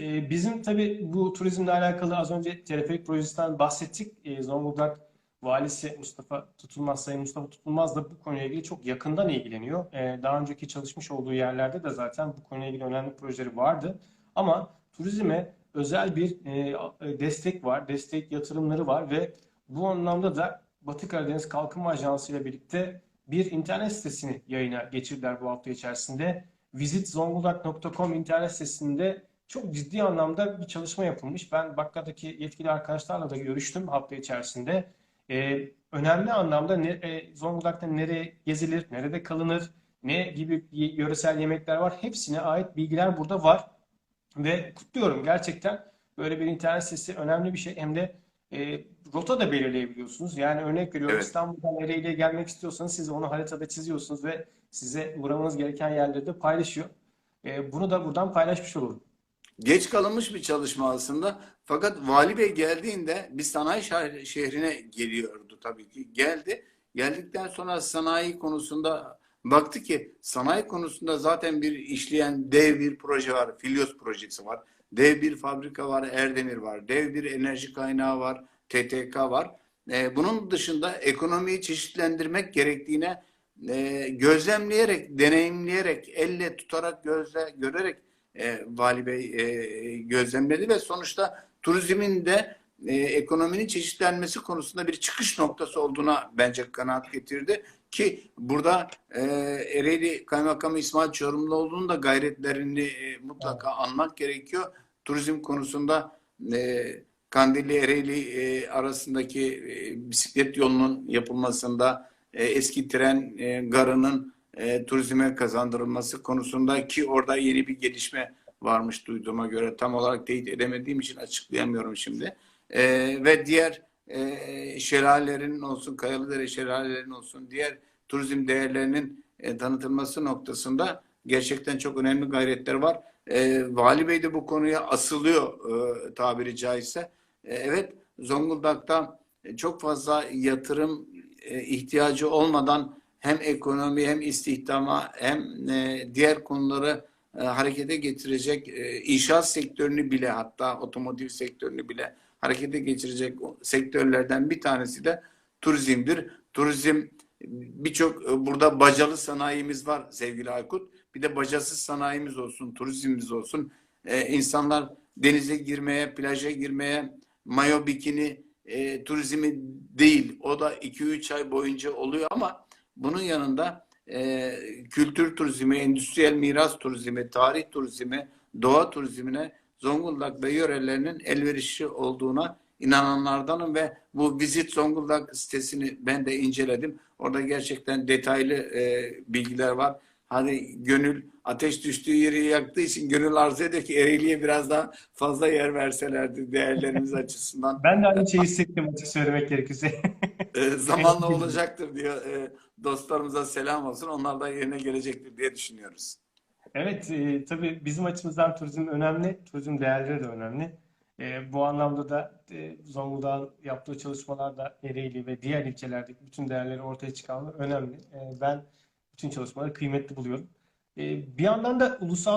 Ee, Bizim tabii bu turizmle alakalı az önce teleferik projesinden bahsettik. Ee, Zonguldak Valisi Mustafa Tutulmaz, Sayın Mustafa Tutulmaz da bu konuyla ilgili çok yakından ilgileniyor. Ee, Daha önceki çalışmış olduğu yerlerde de zaten bu konuyla ilgili önemli projeleri vardı. Ama turizme özel bir e, destek var, destek yatırımları var ve bu anlamda da Batı Karadeniz Kalkınma Ajansı ile birlikte bir internet sitesini yayına geçirdiler bu hafta içerisinde. visitzonguldak.com internet sitesinde çok ciddi anlamda bir çalışma yapılmış. Ben Bakka'daki yetkili arkadaşlarla da görüştüm hafta içerisinde. Ee, önemli anlamda ne, e, Zonguldak'ta nereye gezilir, nerede kalınır, ne gibi yöresel yemekler var hepsine ait bilgiler burada var. Ve kutluyorum gerçekten böyle bir internet sitesi önemli bir şey. Hem de e, rota da belirleyebiliyorsunuz. Yani örnek veriyorum Evet. İstanbul'dan Ereğli'ye gelmek istiyorsanız siz onu haritada çiziyorsunuz ve size uğramanız gereken yerleri de paylaşıyor. E, bunu da buradan paylaşmış olurum. Geç kalınmış bir çalışma aslında. Fakat Vali Bey geldiğinde bir sanayi şehri- şehrine geliyordu tabii ki. Geldi. Geldikten sonra sanayi konusunda baktı ki sanayi konusunda zaten bir işleyen dev bir proje var. Filyos projesi var. Dev bir fabrika var. Erdemir var. Dev bir enerji kaynağı var. TTK var. Ee, bunun dışında ekonomiyi çeşitlendirmek gerektiğine e, gözlemleyerek, deneyimleyerek, elle tutarak, gözle görerek e, Vali Bey e, gözlemledi ve sonuçta turizmin de e, ekonominin çeşitlenmesi konusunda bir çıkış noktası olduğuna bence kanaat getirdi. Ki burada e, Ereğli Kaymakamı İsmail Çorumluoğlu'nun da gayretlerini e, mutlaka anmak gerekiyor. Turizm konusunda e, Kandilli Ereğli e, arasındaki e, bisiklet yolunun yapılmasında, e, eski tren e, garının e, turizme kazandırılması konusunda ki orada yeni bir gelişme varmış duyduğuma göre tam olarak teyit edemediğim için açıklayamıyorum şimdi. E, ve diğer e, şelalelerin olsun, Kayalıdere şelalelerinin olsun, diğer turizm değerlerinin e, tanıtılması noktasında gerçekten çok önemli gayretler var. E, Vali Bey de bu konuya asılıyor e, tabiri caizse. E, evet, Zonguldak'ta çok fazla yatırım e, ihtiyacı olmadan hem ekonomi hem istihdama hem e, diğer konuları e, harekete getirecek e, inşaat sektörünü bile hatta otomotiv sektörünü bile harekete geçirecek sektörlerden bir tanesi de turizmdir. Turizm birçok burada bacalı sanayimiz var sevgili Aykut. Bir de bacasız sanayimiz olsun, turizmimiz olsun. E, insanlar denize girmeye, plaja girmeye, mayo bikini e, turizmi değil. O da 2-3 ay boyunca oluyor ama bunun yanında e, kültür turizmi, endüstriyel miras turizmi, tarih turizmi, doğa turizmine Zonguldak ve yörelerinin elverişli olduğuna inananlardanım ve bu Visit Zonguldak sitesini ben de inceledim. Orada gerçekten detaylı e, bilgiler var. Hani gönül ateş düştüğü yeri yaktığı için gönül arzu ediyor ki Ereğli'ye biraz daha fazla yer verselerdi değerlerimiz açısından. Ben de aynı şeyi hissettim açık söylemek gerekirse. E, zamanla olacaktır diyor. E, dostlarımıza selam olsun. Onlar da yerine gelecektir diye düşünüyoruz. Evet, e, tabii bizim açımızdan turizm önemli, turizm değerleri de önemli. E, bu anlamda da e, Zonguldak'ın yaptığı çalışmalarda Ereğli ve diğer ilçelerdeki bütün değerleri ortaya çıkarmak önemli. E, ben bütün çalışmaları kıymetli buluyorum. E, bir yandan da ulusal